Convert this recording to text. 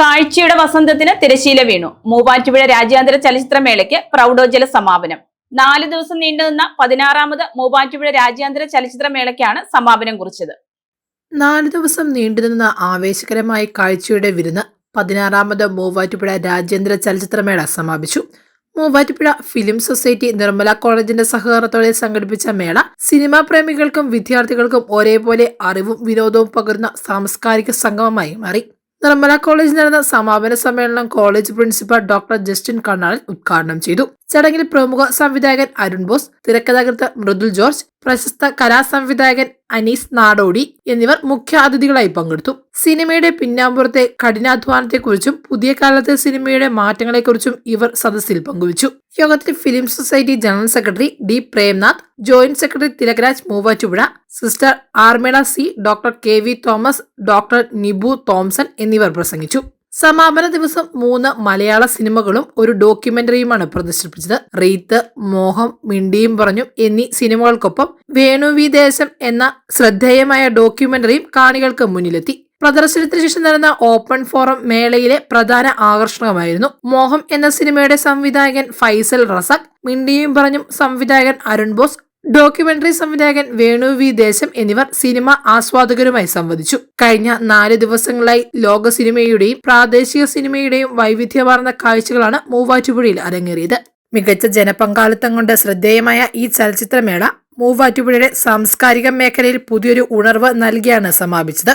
കാഴ്ചയുടെ വസന്തത്തിന് തിരശീല വീണു. മൂവാറ്റുപുഴ രാജ്യാന്തര ചലച്ചിത്രമേളയ്ക്ക് പ്രൗഢോജ്ജല സമാപനം. നാല് ദിവസം നീണ്ടുനിന്ന പതിനാറാമത് മൂവാറ്റുപുഴ രാജ്യാന്തര ചലച്ചിത്രമേളയ്ക്കാണ് സമാപനം കുറിച്ചത്. നാല് ദിവസം നീണ്ടുനിന്ന ആവേശകരമായ കാഴ്ചയുടെ വിരുന്ന് പതിനാറാമത് മൂവാറ്റുപുഴ രാജ്യാന്തര ചലച്ചിത്രമേള സമാപിച്ചു. മൂവാറ്റുപുഴ ഫിലിം സൊസൈറ്റി നിർമ്മല കോളേജിന്റെ സഹകരണത്തോടെ സംഘടിപ്പിച്ച മേള സിനിമാ പ്രേമികൾക്കും വിദ്യാർത്ഥികൾക്കും ഒരേപോലെ അറിവും വിനോദവും പകരുന്ന സാംസ്കാരിക സംഗമമായി മാറി. നിർമ്മല കോളേജിൽ നടന്ന സമാപന സമ്മേളനം college principal doctor Justin Kannalan ഉദ്ഘാടനം ചെയ്തു. ചടങ്ങിൽ പ്രമുഖ സംവിധായകൻ അരുൺ ബോസ് തിരക്കഥാകൃത്ത് മൃദുൽ ജോർജ് പ്രശസ്ത കലാസംവിധായകൻ അനീസ് നാടോടി എന്നിവർ മുഖ്യ അതിഥികളായി പങ്കെടുത്തു. സിനിമയുടെ പിന്നാമ്പുറത്തെ കഠിനാധ്വാനത്തെക്കുറിച്ചും പുതിയ കാലത്തെ സിനിമയുടെ മാറ്റങ്ങളെക്കുറിച്ചും ഇവർ സദസ്സിൽ പങ്കുവച്ചു. യോഗത്തിൽ film society general secretary D Premnath joint secretary Thilakaraj Muvattupuzha sister Armela C doctor K V Thomas doctor Nibu Thomson എന്നിവർ പ്രസംഗിച്ചു. സമാപന ദിവസം മൂന്ന് മലയാള സിനിമകളും ഒരു ഡോക്യുമെന്ററിയുമാണ് പ്രദർശിപ്പിച്ചത് റീത്ത് മോഹം മിണ്ടിയും പറഞ്ഞു എന്നീ സിനിമകൾക്കൊപ്പം വേണുവി ദേശം എന്ന ശ്രദ്ധേയമായ ഡോക്യുമെന്ററിയും കാണികൾക്ക് മുന്നിലെത്തി. പ്രദർശനത്തിന് ശേഷം നടന്ന ഓപ്പൺ ഫോറം മേളയിലെ പ്രധാന ആകർഷണമായിരുന്നു. മോഹം എന്ന സിനിമയുടെ സംവിധായകൻ ഫൈസൽ റസഖ് മിണ്ടിയും പറഞ്ഞും സംവിധായകൻ അരുൺ ബോസ് ഡോക്യുമെന്ററി സംവിധായകൻ വേണു വി ദേശം എന്നിവർ സിനിമ ആസ്വാദകരുമായി സംവദിച്ചു. കഴിഞ്ഞ നാല് ദിവസങ്ങളായി ലോക സിനിമയുടെയും പ്രാദേശിക സിനിമയുടെയും വൈവിധ്യമാർന്ന കാഴ്ചകളാണ് മൂവാറ്റുപുഴയിൽ അരങ്ങേറിയത്. മികച്ച ജനപങ്കാളിത്തം കൊണ്ട് ശ്രദ്ധേയമായ ഈ ചലച്ചിത്രമേള മൂവാറ്റുപുഴയുടെ സാംസ്കാരിക മേഖലയിൽ പുതിയൊരു ഉണർവ് നൽകിയാണ് സമാപിച്ചത്.